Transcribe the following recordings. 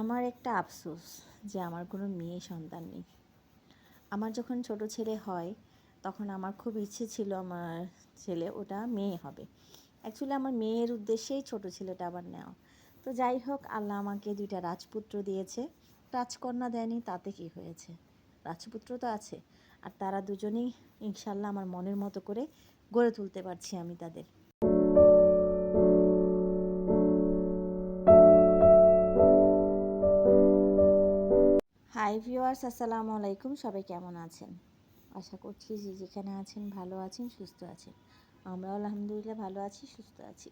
আমার একটা আফসোস যে আমার কোনো মেয়ে সন্তান নেই। আমার যখন ছোট ছেলে হয়, তখন আমার খুব ইচ্ছে ছিল আমার ছেলে ওটা মেয়ে হবে। অ্যাকচুয়ালি আমার মেয়ের উদ্দেশ্যেই ছোট ছেলেটা আবার নেওয়া। তো যাই হোক, আল্লাহ আমাকে দুইটা রাজপুত্র দিয়েছে। রাজকন্যা দেয়নি, তাতে কি হয়েছে? রাজপুত্র তো আছে, আর তারা দুজনেই ইনশাল্লাহ আমার মনের মতো করে গড়ে তুলতে পারছি আমি তাদের। হাই ভিউয়ার্স, আসসালামু আলাইকুম। সবাই কেমন আছেন? আশা করছি যে যেখানে আছেন ভালো আছেন, সুস্থ আছেন। আমরাও আলহামদুলিল্লাহ ভালো আছি, সুস্থ আছি।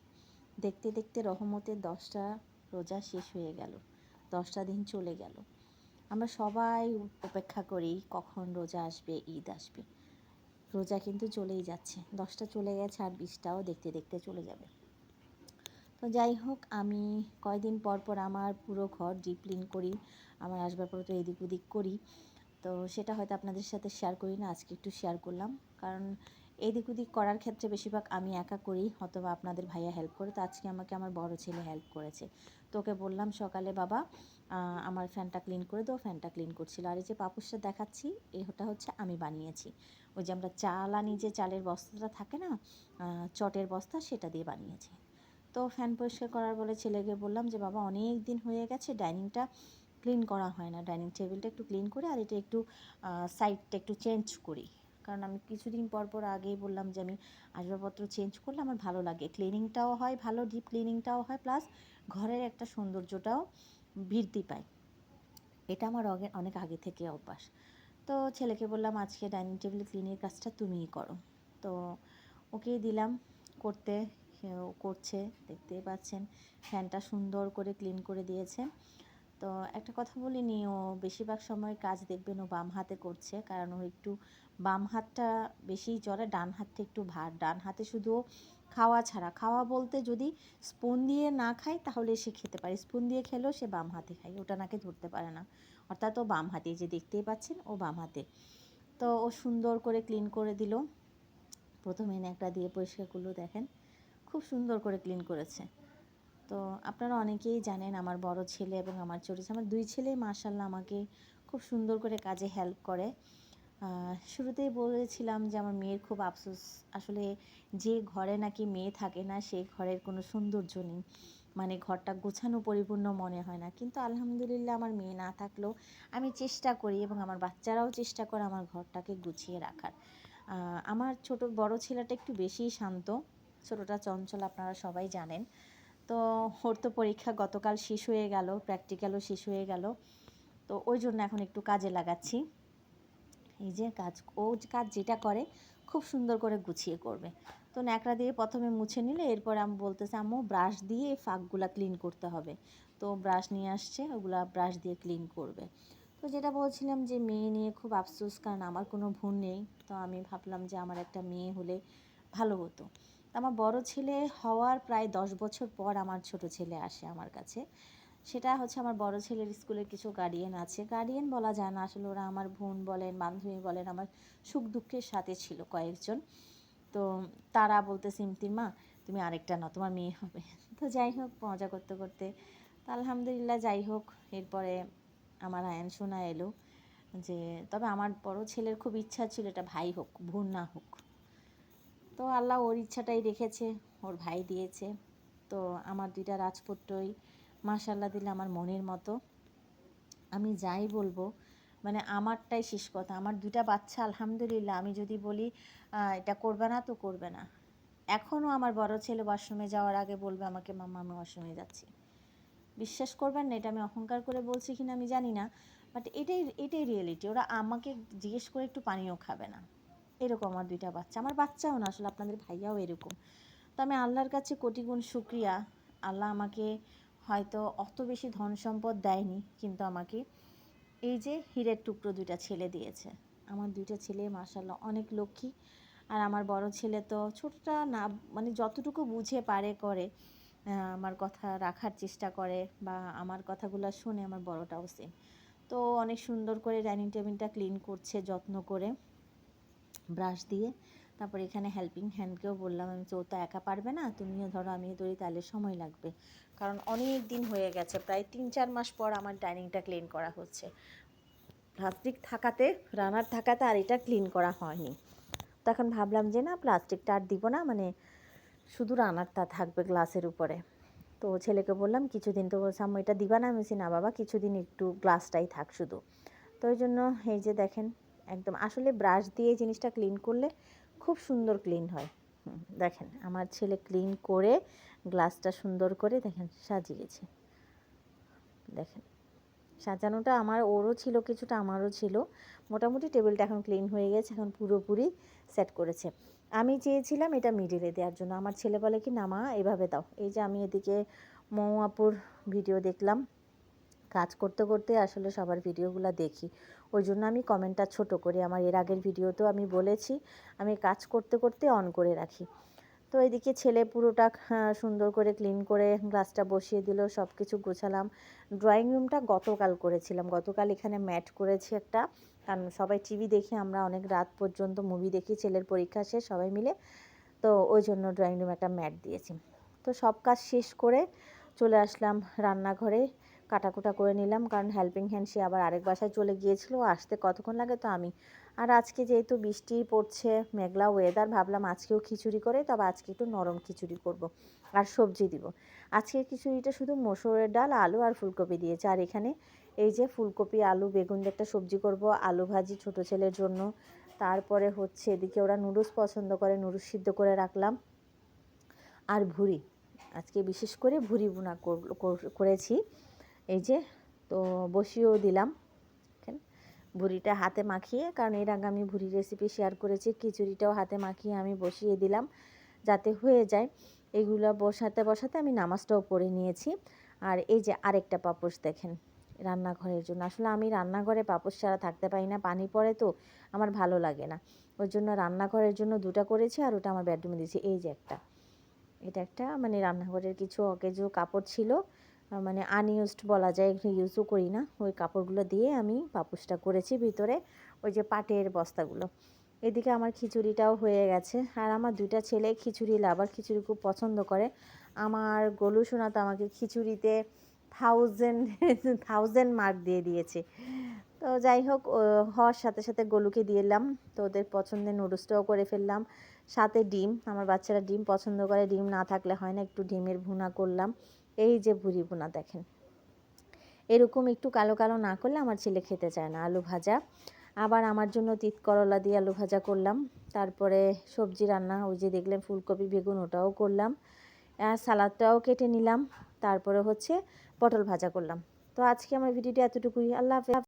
দেখতে দেখতে রহমতের দশটা রোজা শেষ হয়ে গেল, দশটা দিন চলে গেল। আমরা সবাই অপেক্ষা করি কখন রোজা আসবে, ঈদ আসবে। রোজা কিন্তু চলেই যাচ্ছে, দশটা চলে গেছে আর বিশটাও দেখতে দেখতে চলে যাবে। তো যাই হোক, আমি কয়দিন পর পর আমার পুরো ঘর ডিপ ক্লিন করি, আমার আসবাবপত্র এদিক ওদিক করি। তো সেটা হয়তো আপনাদের সাথে শেয়ার করি না, আজকে একটু শেয়ার করলাম। কারণ এদিক ওদিক করার ক্ষেত্রে বেশিরভাগ আমি একা করি, অথবা আপনাদের ভাইয়া হেল্প করে। তো আজকে আমাকে আমার বড় ছেলে হেল্প করেছে। তো ওকে বললাম, সকালে বাবা আমার ফ্যানটা ক্লিন করে দাও ফ্যানটা ক্লিন করছিল। আর এই যে পাপুসটা দেখাচ্ছি, এটা হচ্ছে আমি বানিয়েছি। ওই যে আমরা চাল আনি যে চালের বস্তাটা থাকে না চটের বস্তা, সেটা দিয়ে বানিয়েছি। তো ফ্যান পরিষ্কার করার বলে ছেলেকে বললাম যে, বাবা অনেক দিন হয়ে গেছে ডাইনিংটা ক্লিন করা হয় না। ডাইনিং টেবিলটা একটু ক্লিন করে আর এটা একটু সাইডটা একটু চেঞ্জ করি। কারণ আমি কিছুদিন পর পর আগেই বললাম যে, আমি আসবাবপত্র চেঞ্জ করলে আমার ভালো লাগে। ক্লিনিংটাও হয়, ভালো ডিপ ক্লিনিংটাও হয় প্লাস ঘরের একটা সৌন্দর্যটাও বৃদ্ধি পায়। এটা আমার অনেক আগে থেকে অভ্যাস। তো ছেলেকে বললাম, আজকে ডাইনিং টেবিল ক্লিনের কাজটা তুমিই করো। তো ওকেই দিলাম, করতে করছে, দেখতেই পাচ্ছেন। ফ্যানটা সুন্দর করে ক্লিন করে দিয়েছে। তো একটা কথা বলিনি, ও বেশিরভাগ সময় কাজ দেখবেন ও বাম হাতে করছে, কারণ ও একটু বাম হাতটা বেশি চলে ডান হাতটা একটু ভার। ডান হাতে শুধু খাওয়া ছাড়া। খাওয়া বলতে যদি স্পুন দিয়ে না খায়, তাহলে সে খেতে পারে। স্পুন দিয়ে খেলেও সে বাম হাতে খায়, ওটা নাকে ধরতে পারে না। অর্থাৎ ও বাম হাতে যে দেখতেই পাচ্ছেন, ও বাম হাতে। তো ও সুন্দর করে ক্লিন করে দিল। প্রথমে একটা দিয়ে পরিষ্কার করল, দেখেন। খুব সুন্দর করে ক্লিন করেছে। তো আপনারা অনেকেই জানেন আমার বড় ছেলে এবং আমার ছোটো আমার দুই ছেলেই মার্শাল্লাহ আমাকে খুব সুন্দর করে কাজে হেল্প করে। শুরুতেই বলেছিলাম যে আমার মেয়ের খুব আফসোস। আসলে যে ঘরে নাকি মেয়ে থাকে না সেই ঘরের কোনো সৌন্দর্য নেই। মানে ঘরটা গোছানো পরিপূর্ণ মনে হয় না। কিন্তু আলহামদুলিল্লাহ আমার মেয়ে না থাকলেও আমি চেষ্টা করি এবং আমার বাচ্চারাও চেষ্টা করে আমার ঘরটাকে গুছিয়ে রাখার। আমার ছোট বড় ছেলেটা একটু বেশিই শান্ত। ছোটোটা চঞ্চল আপনারা সবাই জানেন। তো ওর তো পরীক্ষা গতকাল শেষ হয়ে গেল প্র্যাকটিক্যালও শেষ হয়ে গেল। তো ওই জন্য এখন একটু কাজে লাগাচ্ছি। এই যে কাজ, ও কাজ যেটা করে খুব সুন্দর করে গুছিয়ে করবে। তো ন্যাকড়া দিয়ে প্রথমে মুছে নিলে এরপর আমি বলতেছে, আম্মু ব্রাশ দিয়ে ফাঁকগুলা ক্লিন করতে হবে। তো ব্রাশ নিয়ে আসছে, ওগুলা ব্রাশ দিয়ে ক্লিন করবে। তো যেটা বলছিলাম যে মেয়ে নিয়ে খুব আফসোস, কারণ আমার কোনো ভুল নেই। তো আমি ভাবলাম যে আমার একটা মেয়ে হলে ভালো হতো। আমার বড় ছেলে হওয়ার প্রায় দশ বছর পর আমার ছোট ছেলে আসে আমার কাছে। সেটা হচ্ছে আমার বড় ছেলের স্কুলের কিছু গার্ডিয়ান আছে। গার্ডিয়ান বলা যায় না, আসলে ওরা আমার বোন বলেন, বান্ধবী বলেন, আমার সুখ দুঃখের সাথে ছিল কয়েকজন। তো তারা বলতে ইমতির মা, তুমি আরেকটা না তোমার মেয়ে হবে। তো যাই হোক, মজা করতে করতে আলহামদুলিল্লাহ যাই হোক, এরপরে আমার আয়ন শোনা এলো যে, তবে আমার বড় ছেলের খুব ইচ্ছা ছিল এটা ভাই হোক, বোন না হোক। তো আল্লাহ ওর ইচ্ছাটাই রেখেছে, ওর ভাই দিয়েছে। তো আমার দুইটা রাজপুত্রই মাশাল্লাহ দিলে আমার মনের মতো। আমি যাই বলব মানে আমারটাই শেষ কথা। আমার দুটা বাচ্চা, আলহামদুলিল্লাহ। আমি যদি বলি এটা করবে না তো করবে না। এখনও আমার বড় ছেলে ওয়াশরুমে যাওয়ার আগে বলবে আমাকে, মাম্মা, আমি ওয়াশরুমে যাচ্ছি। বিশ্বাস করবেন না, এটা আমি অহংকার করে বলছি কিনা আমি জানি না বাট এটাই এটাই রিয়েলিটি ওরা আমাকে জিজ্ঞেস করে একটু পানিও খাবে না। এরকম আমার দুইটা বাচ্চা। আমার বাচ্চাও না, আসলে আপনাদের ভাইয়াও এরকম। তো আমি আল্লাহর কাছে কোটি গুণ শুক্রিয়া। আল্লাহ আমাকে হয়তো অত বেশি ধন সম্পদ দেয়নি, কিন্তু আমাকে এই যে হীরের টুকরো দুইটা ছেলে দিয়েছে। আমার দুইটা ছেলে মাশাল্লাহ অনেক লক্ষ্মী। আর আমার বড় ছেলে তো ছোটটা না মানে যতটুকু বুঝে পারে করে আমার কথা রাখার চেষ্টা করে বা আমার কথাগুলো শুনে আমার বড়টাও সেম তো অনেক সুন্দর করে ডাইনিং টেবিলটা ক্লিন করছে, যত্ন করে। ব্রাশ দিয়ে। তারপর এখানে হেল্পিং হ্যান্ডকেও বললাম আমি তো ও তো একা পারবে না তুমিও ধরো আমিও ধরি তাহলে সময় লাগবে। কারণ অনেক দিন হয়ে গেছে প্রায় তিন চার মাস পর আমার ডাইনিংটা ক্লিন করা হচ্ছে। প্লাস্টিক থাকাতে রানার থাকাতে আর এটা ক্লিন করা হয়নি। তখন ভাবলাম যে না প্লাস্টিকটা আর দিব না মানে শুধু রানারটা থাকবে গ্লাসের উপরে। তো ছেলেকে বললাম কিছুদিন তো সাম্য এটা দিবা না। আমি বলছি, না বাবা কিছুদিন একটু গ্লাসটাই থাক শুধু। তো ওই জন্য এই যে দেখেন একদম। আসলে ব্রাশ দিয়ে জিনিসটা ক্লিন করলে খুব সুন্দর ক্লিন হয়। দেখেন, আমার ছেলে ক্লিন করে গ্লাসটা সুন্দর করে দেখেন সাজিয়েছে দেখেন, সাজানোটা আমার, ওরও ছিল কিছুটা, আমারও ছিল। মোটামুটি টেবিলটা এখন ক্লিন হয়ে গেছে, এখন পুরোপুরি সেট করেছে। আমি চেয়েছিলাম এটা মিডিলে দেওয়ার জন্য। আমার ছেলে বলে কি না মা এভাবে দাও। এই যে আমি এদিকে মৌ আপুর ভিডিও দেখলাম। কাজ করতে করতে আসলে সবার ভিডিওগুলো দেখি। ওই জন্য আমি কমেন্টটা ছোট করি। আমার এর আগের ভিডিওতেও আমি বলেছি, আমি কাজ করতে করতে অন করে রাখি। তো এদিকে ছেলে পুরোটা সুন্দর করে ক্লিন করে গ্লাসটা বসিয়ে দিল সব কিছু গোছালাম। ড্রয়িং রুমটা গতকাল করেছিলাম। গতকাল এখানে ম্যাট করেছি একটা। কারণ সবাই টিভি দেখি, আমরা অনেক রাত পর্যন্ত মুভি দেখি, ছেলের পরীক্ষা শেষ, সবাই মিলে। তো ওই জন্য ড্রয়িং রুমে একটা ম্যাট দিয়েছি। তো সব কাজ শেষ করে চলে আসলাম রান্নাঘরে। কাটাকুটা করে নিলাম। কারণ হেল্পিং হ্যান্ড সে আবার আরেক বাসায় চলে গিয়েছিল। আসতে কতক্ষণ লাগে তো আমি। আর আজকে যেহেতু বৃষ্টি পড়ছে, মেঘলা ওয়েদার ভাবলাম আজকেও খিচুড়ি করে, তবে আজকে একটু নরম খিচুড়ি করব আর সবজি দিব। আজকে খিচুড়িটা শুধু মসুরের ডাল, আলু আর ফুলকপি দিয়েছে। আর এখানে এই যে ফুলকপি, আলু, বেগুন দিয়ে একটা সবজি করব, আলু ভাজি ছোট ছেলের জন্য। তারপরে হচ্ছে এদিকে ওরা নুডলস পছন্দ করে, নুডলস সিদ্ধ করে রাখলাম। আর ভুড়ি আজকে বিশেষ করে ভুড়ি বোনা করেছি। এই যে, তো বসিয়েও দিলাম। ভুড়িটা হাতে মাখিয়ে, কারণ এর আগে আমি ভুড়ি রেসিপি শেয়ার করেছি, খিচুড়িটাও হাতে মাখিয়ে আমি বসিয়ে দিলাম, যাতে হয়ে যায়। এগুলো বসাতে বসাতে আমি নামাজটাও পড়ে নিয়েছি। আর এই যে আরেকটা পাপোশ দেখেন, রান্নাঘরের জন্য। আসলে আমি রান্নাঘরে পাপোশ ছাড়া থাকতে পারি না, পানি পড়ে তো, আমার ভালো লাগে না। ওর জন্য রান্নাঘরের জন্য দুটা করেছি আর ওটা আমার বেডরুমে দিয়েছি। এই যে একটা, এটা একটা মানে রান্নাঘরের কিছু অকেজো কাপড় ছিল। মানে আনইউজড বলা যায় ইউজও করি না। ওই কাপড়গুলো দিয়ে আমি পাপোশটা করেছি ভিতরে, ওই যে পাটের বস্তাগুলো। এদিকে আমার খিচুড়িটাও হয়ে গেছে। আর আমার দুইটা ছেলে খিচুড়ি লাভার, খিচুড়ি খুব পছন্দ করে। আমার গোলু শোনা তো আমাকে খিচুড়িতে থাউজেন্ড থাউজেন্ড মার্ক দিয়ে দিয়েছে। তো যাই হোক হওয়ার সাথে সাথে গলুকে দিলাম তো ওদের পছন্দের নুডলসটাও করে ফেললাম। সাথে ডিম, আমার বাচ্চারা ডিম পছন্দ করে, ডিম না থাকলে হয় না, একটু ডিমের ভুনা করলাম। এই যে ভুরি বোনা দেখেন। এরকম একটু কালো কালো না করলে আমার ছেলে খেতে চায় না আলু ভাজা। আবার আমার জন্য তিত করলা দিয়ে আলু ভাজা করলাম। তারপরে সবজি রান্না, ওই যে দেখলেন ফুলকপি, বেগুন, ওটাও করলাম। সালাদটাও কেটে নিলাম। তারপরে হচ্ছে পটল ভাজা করলাম। তো আজকে আমার ভিডিওটি এতটুকুই। আল্লাহ হাফেজ।